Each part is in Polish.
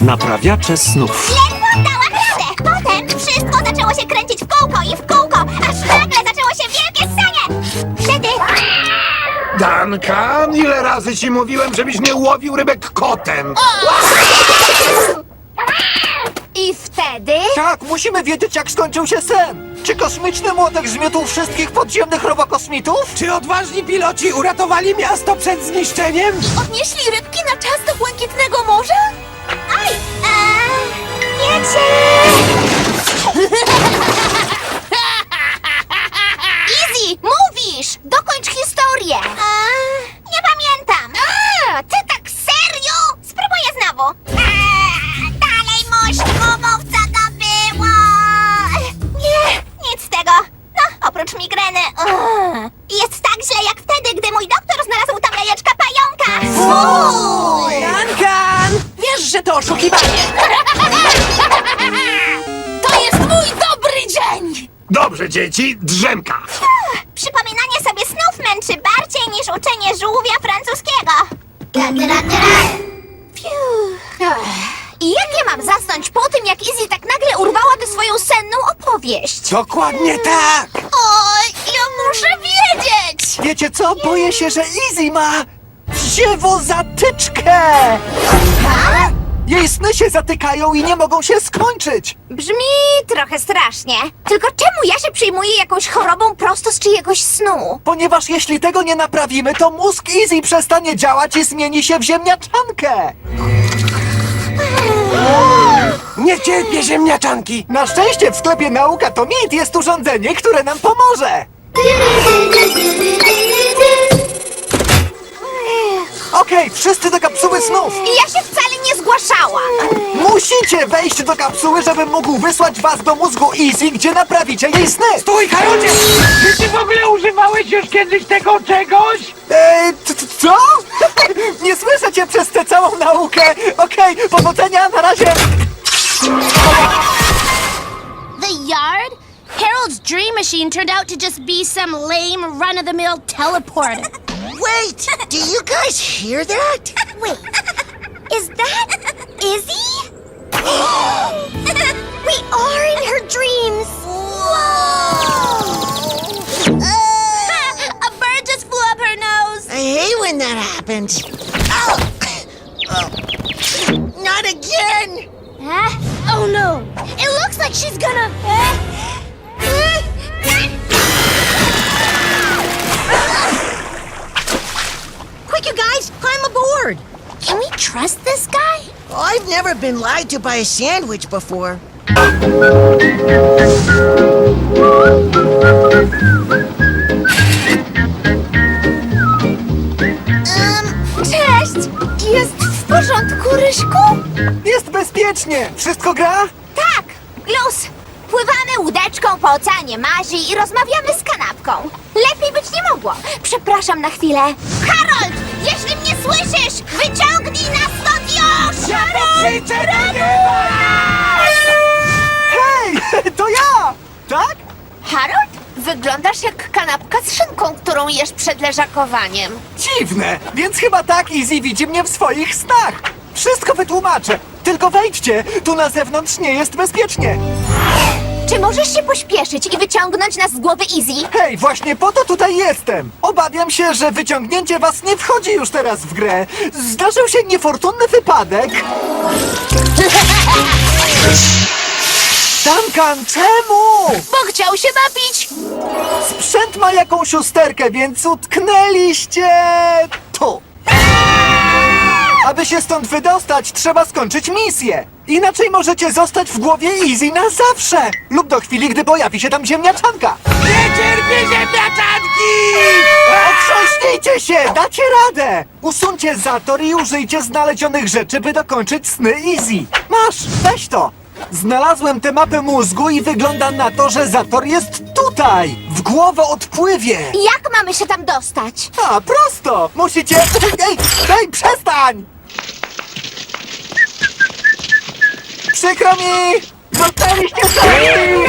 Naprawiacze snów. Ledwo dałam radę! Potem wszystko zaczęło się kręcić w kółko i w kółko, aż nagle zaczęło się! Wtedy... Duncan, ile razy ci mówiłem, żebyś nie łowił rybek kotem? I wtedy... Tak, musimy wiedzieć, jak skończył się sen. Czy kosmiczny młotek zmiótł wszystkich podziemnych robokosmitów? Czy odważni piloci uratowali miasto przed zniszczeniem? Odnieśli rybki na czas do Błękitnego Morza? Aj! Eee, wiecie... Easy, mówisz! Dokończ historię! Duncan! Wiesz, że to oszukiwanie! To jest mój dobry dzień! Dobrze, dzieci, drzemka. Przypominanie sobie snów męczy bardziej niż uczenie żółwia francuskiego. Fiu. I jak ja mam zasnąć po tym, jak Izzy tak nagle urwała tę swoją senną opowieść? Dokładnie tak! Oj, ja muszę wiedzieć! Wiecie co? Boję się, że Easy ma dziewo zatyczkę! Jej sny się zatykają i nie mogą się skończyć! Brzmi trochę strasznie. Tylko czemu ja się przyjmuję jakąś chorobą prosto z czyjegoś snu? Ponieważ jeśli tego nie naprawimy, to mózg Easy przestanie działać i zmieni się w ziemniaczankę! Nie cierpię ziemniaczanki! Na szczęście w sklepie Nauka to Mit jest urządzenie, które nam pomoże! Okej, wszyscy do kapsuły snów! I ja się wcale nie zgłaszałam. Musicie wejść do kapsuły, żebym mógł wysłać was do mózgu Easy, gdzie naprawicie jej sny! Stój, Harodzie! Czy ty w ogóle używałeś już kiedyś tego czegoś? Eee, t- t- co? Nie słyszę cię przez tę całą naukę! Okej, powodzenia, na razie! The yard? Harold's dream machine turned out to just be some lame, run of the mill teleporter. Wait! Do you guys hear that? Wait, is that Izzy? we are in her dreams. Whoa! A bird just flew up her nose. I hate when that happens. Oh! Oh. Not again! Huh? Oh no! It looks like she's gonna. Quick, you guys, climb aboard! Can we trust this guy? I've never been lied to by a sandwich before. Cześć! Jest w porządku, Ryśku? Jest bezpiecznie! Wszystko gra? Tak, luz. Pływamy łódeczką po oceanie mazi i rozmawiamy z kanapką. Lepiej być nie mogło. Przepraszam na chwilę. Harold, jeśli mnie słyszysz, wyciągnij nas stąd już! Harold! Hej, to ja! Tak? Harold? Wyglądasz jak kanapka z szynką, którą jesz przed leżakowaniem. Dziwne, więc chyba tak Easy widzi mnie w swoich snach. Wszystko wytłumaczę. Tylko wejdźcie, tu na zewnątrz nie jest bezpiecznie. Czy możesz się pośpieszyć i wyciągnąć nas z głowy Izzy? Hej, właśnie po to tutaj jestem. Obawiam się, że wyciągnięcie was nie wchodzi już teraz w grę. Zdarzył się niefortunny wypadek. Duncan, czemu? Bo chciał się napić. Sprzęt ma jakąś usterkę, więc utknęliście tu. Aby się stąd wydostać, trzeba skończyć misję. Inaczej możecie zostać w głowie Easy na zawsze. Lub do chwili, gdy pojawi się tam ziemniaczanka. Nie cierpię ziemniaczanki! Otrząśnijcie się, dacie radę. Usuńcie zator i użyjcie znalezionych rzeczy, by dokończyć sny Easy. Masz, weź to. Znalazłem tę mapę mózgu i wygląda na to, że zator jest tutaj, w głowoodpływie. Jak mamy się tam dostać? A, prosto! Musicie... Ej, ej, przestań! Przykro mi! Zostaliście sami!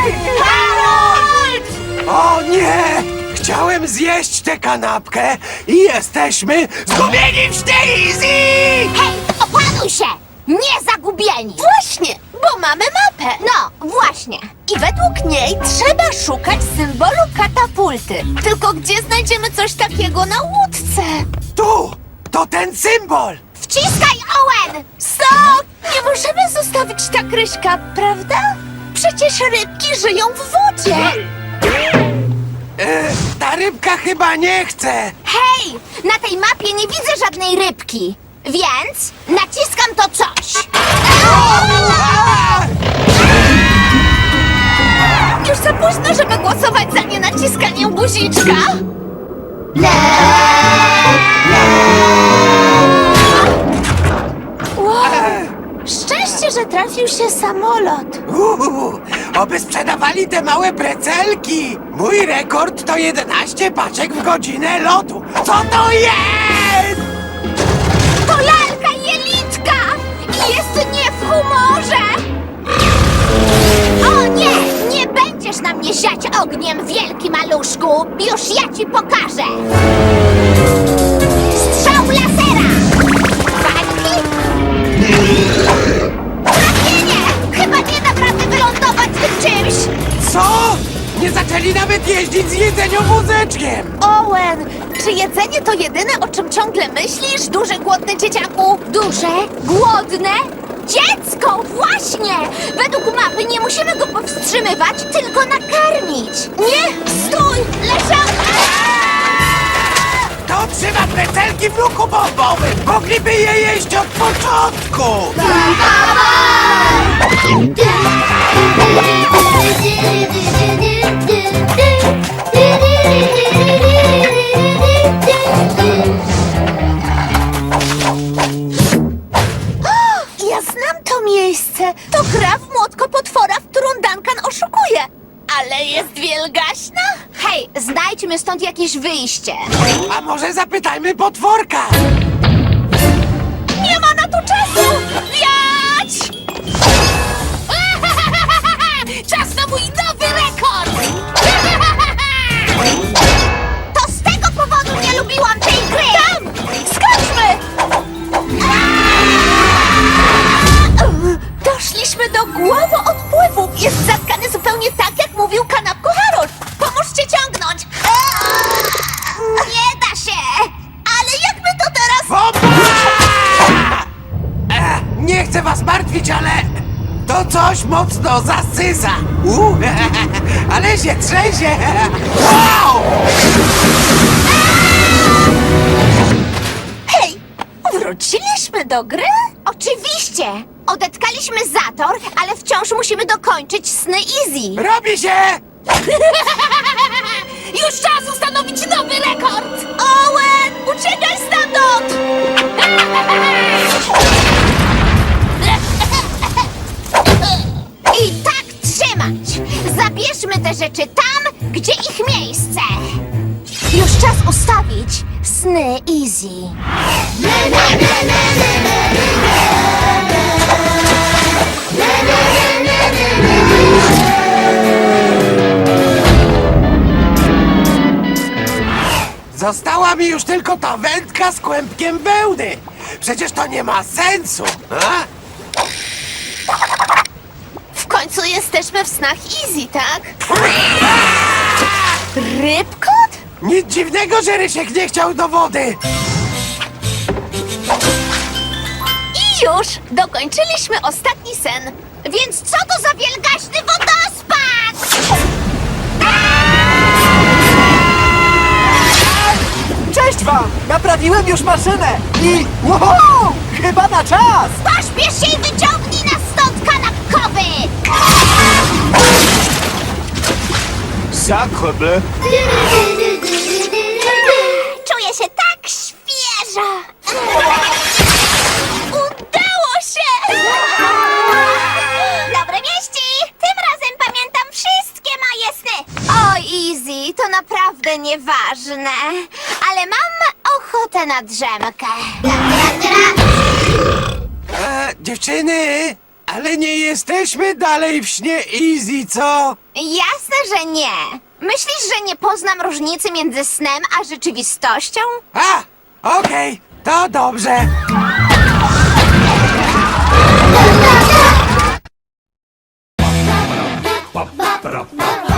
O nie! Chciałem zjeść tę kanapkę i jesteśmy zgubieni w Sztylizy! Hej, opanuj się! Nie zagubieni! Właśnie, bo mamy mapę. No, właśnie. I według niej trzeba szukać symbolu katapulty. Tylko gdzie znajdziemy coś takiego na łódce? Tu! To ten symbol! Wciskaj, Owen! Stop! Nie możemy zostawić tak Ryśka, prawda? Przecież rybki żyją w wodzie. E, ta rybka chyba nie chce! Hej, na tej mapie nie widzę żadnej rybki. Więc naciskam to coś. Już za późno, żeby głosować za nienaciskaniem guziczka. Wow. Trafił się samolot. Uuu, oby sprzedawali te małe precelki! Mój rekord to 11 paczek w godzinę lotu! Co to jest? To lalka jelitka! I jest nie w humorze! O nie! Nie będziesz na mnie siać ogniem, wielki maluszku! Już ja ci pokażę! Zaczęli nawet jeździć z jedzeniowózeczkiem! Owen, czy jedzenie to jedyne, o czym ciągle myślisz, duży głodny dzieciaku? Duże, głodne, dziecko, właśnie! Według mapy nie musimy go powstrzymywać, tylko nakarmić. Nie, stój, leżał... To trzyma precelki w luku bombowym! Mogliby je jeść od początku! Ja Ale jest wielgaśna? Hej, znajdźmy stąd jakieś wyjście. A może zapytajmy potworka? Nie ma na to czasu! Wiać! Coś mocno zasysa. U, ale się trzęsie. Wow! Hej, wróciliśmy do gry? Oczywiście! Odetkaliśmy zator, ale wciąż musimy dokończyć sny Easy. Robi się! Już czas ustanowić nowy rekord! Owen, uciekaj stamtąd! Zabierzmy te rzeczy tam, gdzie ich miejsce! Już czas ustawić sny Easy. Została mi już tylko ta wędka z kłębkiem wełny. Przecież to nie ma sensu. A? Końcu jesteśmy w snach Easy, tak? Rybkot? Nic dziwnego, że Rysiek nie chciał do wody. I już dokończyliśmy ostatni sen. Więc co to za wielgaśny wodospad? Cześć wam! Naprawiłem już maszynę i... Wow! Chyba na czas! Pośpiesz się i Zakoby. Czuję się tak świeża! Udało się! Dobre wieści! Tym razem pamiętam wszystkie moje sny! O, Easy, to naprawdę nieważne. Ale mam ochotę na drzemkę. E, dziewczyny! Ale nie jesteśmy dalej w śnie Easy, co? Jasne, że nie. Myślisz, że nie poznam różnicy między snem a rzeczywistością? A! Okej, to dobrze. Ba,